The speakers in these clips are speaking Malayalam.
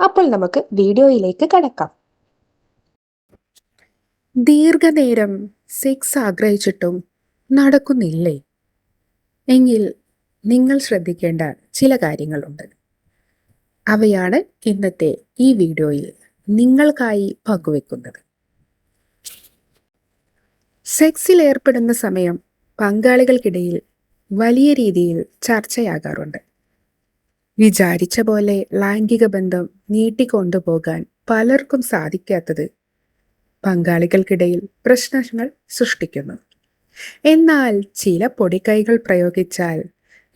അപ്പോൾ നമുക്ക് വീഡിയോയിലേക്ക് കടക്കാം. ദീർഘനേരം സെക്സ് ആഗ്രഹിച്ചിട്ടും നടക്കുന്നില്ലേ? എങ്കിൽ നിങ്ങൾ ശ്രദ്ധിക്കേണ്ട ചില കാര്യങ്ങളുണ്ട്. അവയാണ് ഇന്നത്തെ ഈ വീഡിയോയിൽ നിങ്ങൾക്കായി പങ്കുവെക്കുന്നത്. സെക്സിൽ ഏർപ്പെടുന്ന സമയം പങ്കാളികൾക്കിടയിൽ വലിയ രീതിയിൽ ചർച്ചയാകാറുണ്ട്. വിചാരിച്ച പോലെ ലൈംഗിക ബന്ധം നീട്ടിക്കൊണ്ടുപോകാൻ പലർക്കും സാധിക്കാത്തത് പങ്കാളികൾക്കിടയിൽ പ്രശ്നങ്ങൾ സൃഷ്ടിക്കുന്നു. എന്നാൽ ചില പൊടിക്കൈകൾ പ്രയോഗിച്ചാൽ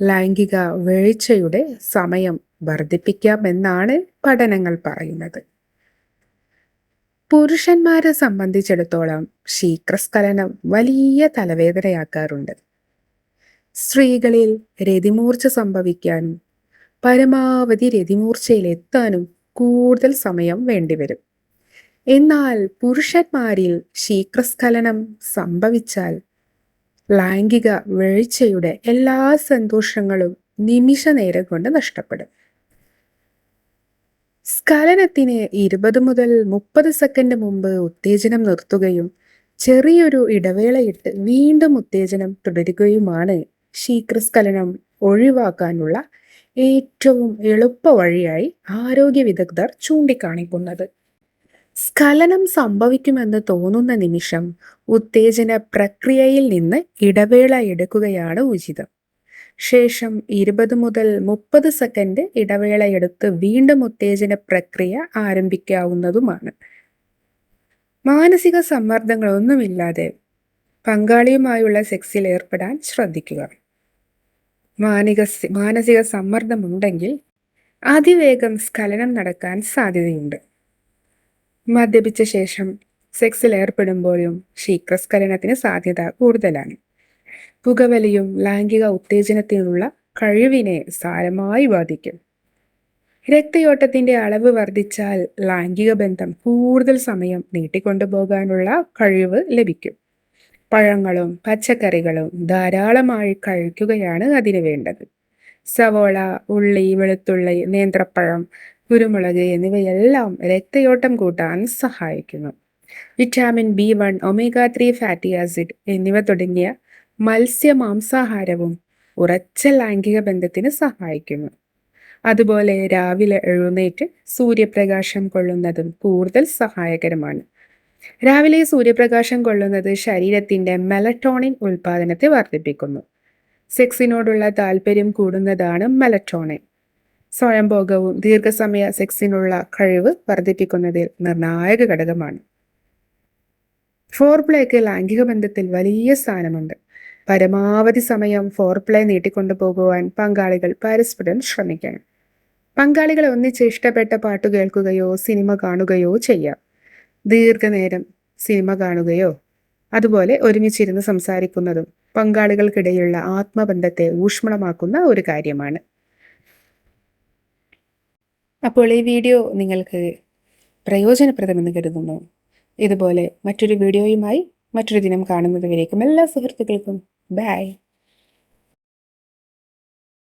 ലൈംഗിക വീഴ്ചയുടെ സമയം വർദ്ധിപ്പിക്കാമെന്നാണ് പഠനങ്ങൾ പറയുന്നത്. പുരുഷന്മാരെ സംബന്ധിച്ചിടത്തോളം ശീക്രസ്ഖലനം വലിയ തലവേദനയാക്കാറുണ്ട്. സ്ത്രീകളിൽ രതിമൂർച്ച സംഭവിക്കാനും പരമാവധി രതിമൂർച്ചയിലെത്താനും കൂടുതൽ സമയം വേണ്ടിവരും എന്നാൽ പുരുഷന്മാരിൽ ശീക്രസ്ഖലനം സംഭവിച്ചാൽ ലൈംഗിക വീഴ്ചയുടെ എല്ലാ സന്തോഷങ്ങളും നിമിഷ നേരം കൊണ്ട് നഷ്ടപ്പെടും. സ്ഖലനത്തിന് ഇരുപത് മുതൽ മുപ്പത് സെക്കൻഡ് മുമ്പ് ഉത്തേജനം നിർത്തുകയും ചെറിയൊരു ഇടവേളയിട്ട് വീണ്ടും ഉത്തേജനം തുടരുകയുമാണ് ശീക്രസ്ഖലനം ഒഴിവാക്കാനുള്ള ഏറ്റവും എളുപ്പ വഴിയായി ആരോഗ്യ വിദഗ്ധർ ചൂണ്ടിക്കാണിക്കുന്നത്. സ്ഖലനം സംഭവിക്കുമെന്ന് തോന്നുന്ന നിമിഷം ഉത്തേജന പ്രക്രിയയിൽ നിന്ന് ഇടവേള എടുക്കുകയാണ് ഉചിതം. ശേഷം ഇരുപത് മുതൽ മുപ്പത് സെക്കൻഡ് ഇടവേളയെടുത്ത് വീണ്ടും ഉത്തേജന പ്രക്രിയ ആരംഭിക്കാവുന്നതുമാണ്. മാനസിക സമ്മർദ്ദങ്ങളൊന്നുമില്ലാതെ പങ്കാളിയുമായുള്ള സെക്സിൽ ഏർപ്പെടാൻ ശ്രദ്ധിക്കുക. മാനിക മാനസിക സമ്മർദ്ദമുണ്ടെങ്കിൽ അതിവേഗം സ്ഖലനം നടക്കാൻ സാധ്യതയുണ്ട്. മദ്യപിച്ച ശേഷം സെക്സിൽ ഏർപ്പെടുമ്പോഴും ശീക്രസ്ഖലനത്തിന് സാധ്യത കൂടുതലാണ്. പുകവലിയും ലൈംഗിക ഉത്തേജനത്തിനുള്ള കഴിവിനെ സാരമായി ബാധിക്കും. രക്തയോട്ടത്തിന്റെ അളവ് വർദ്ധിച്ചാൽ ലൈംഗിക ബന്ധം കൂടുതൽ സമയം നീട്ടിക്കൊണ്ടുപോകാനുള്ള കഴിവ് ലഭിക്കും. പഴങ്ങളും പച്ചക്കറികളും ധാരാളമായി കഴിക്കുകയാണ് അതിന് വേണ്ടത്. സവോള ഉള്ളി വെളുത്തുള്ളി നേന്ത്രപ്പഴം കുരുമുളക് എന്നിവയെല്ലാം രക്തയോട്ടം കൂട്ടാൻ സഹായിക്കുന്നു. Vitamin B one omega three fatty acid എന്നിവ തുടങ്ങിയ മത്സ്യ മാംസാഹാരവും ഉറച്ച ലൈംഗിക ബന്ധത്തിന് സഹായിക്കുന്നു. അതുപോലെ രാവിലെ എഴുന്നേറ്റ് സൂര്യപ്രകാശം കൊള്ളുന്നതും കൂടുതൽ സഹായകരമാണ്. രാവിലെ സൂര്യപ്രകാശം കൊള്ളുന്നത് ശരീരത്തിന്റെ മെലറ്റോണിൻ ഉൽപാദനത്തെ വർദ്ധിപ്പിക്കുന്നു. സെക്സിനോടുള്ള താല്പര്യം കൂടുന്നതാണ് മെലറ്റോണിൻ. സ്വയംഭോഗവും ദീർഘസമയ സെക്സിനുള്ള കഴിവ് വർദ്ധിപ്പിക്കുന്നതിൽ നിർണായക ഘടകമാണ്. ഫോർപ്ലേക്ക് ലൈംഗിക ബന്ധത്തിൽ വലിയ സ്ഥാനമുണ്ട്. പരമാവധി സമയം ഫോർപ്ലേ നീട്ടിക്കൊണ്ടു പോകുവാൻ പങ്കാളികൾ പരസ്പരം ശ്രമിക്കണം. പങ്കാളികളെ ഒന്നിച്ച് ഇഷ്ടപ്പെട്ട പാട്ട് കേൾക്കുകയോ സിനിമ കാണുകയോ ചെയ്യാം. ദീർഘനേരം സിനിമ കാണുകയോ അതുപോലെ ഒരുമിച്ചിരുന്ന് സംസാരിക്കുന്നതും പങ്കാളികൾക്കിടയിലുള്ള ആത്മബന്ധത്തെ ഊഷ്മളമാക്കുന്ന ഒരു കാര്യമാണ്. അപ്പോൾ ഈ വീഡിയോ നിങ്ങൾക്ക് പ്രയോജനപ്രദമെന്ന് കരുതുന്നു. ഇതുപോലെ മറ്റൊരു വീഡിയോയുമായി മറ്റൊരു ദിനം കാണുന്നതുവരേക്കും എല്ലാ സുഹൃത്തുക്കൾക്കും. ബൈ.